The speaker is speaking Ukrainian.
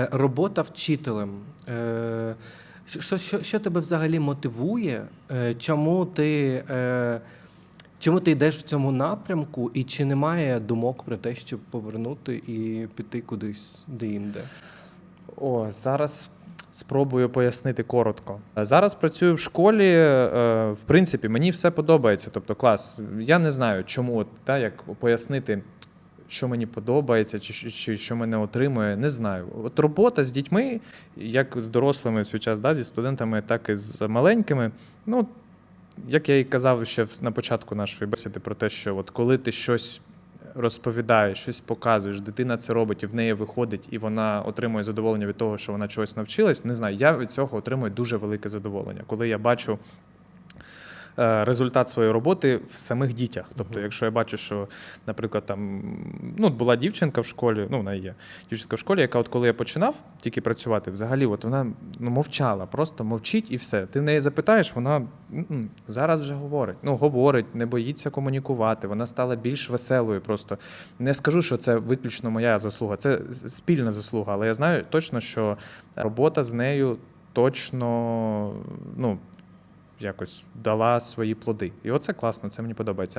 Е, Робота вчителем. Е, Що, що, що тебе взагалі мотивує? Е, Чому ти, чому ти йдеш в цьому напрямку, і чи немає думок про те, щоб повернути і піти кудись де-інде? О, зараз спробую пояснити коротко. Зараз працюю в школі. В принципі, мені все подобається. Тобто, клас. Я не знаю, чому от, та, як пояснити, що мені подобається, чи, чи, що мене отримує. Не знаю. От робота з дітьми, як з дорослими в свій час, да, зі студентами, так і з маленькими. Ну, як я і казав ще на початку нашої бесіди про те, що от коли ти щось розповідаєш, щось показуєш, дитина це робить, і в неї виходить, і вона отримує задоволення від того, що вона чогось навчилась. Не знаю, я від цього отримую дуже велике задоволення, коли я бачу. Е, Результат своєї роботи в самих дітях. Тобто, якщо я бачу, що, наприклад, там ну, була дівчинка в школі, ну вона є дівчинка в школі, яка, от коли я починав тільки працювати, взагалі, от вона ну, мовчала, просто мовчить і все. Ти в неї запитаєш, вона зараз вже говорить. Ну, говорить, не боїться комунікувати. Вона стала більш веселою. Просто не скажу, що це виключно моя заслуга, це спільна заслуга, але я знаю точно, що робота з нею точно ну, якось дала свої плоди. І оце класно, це мені подобається.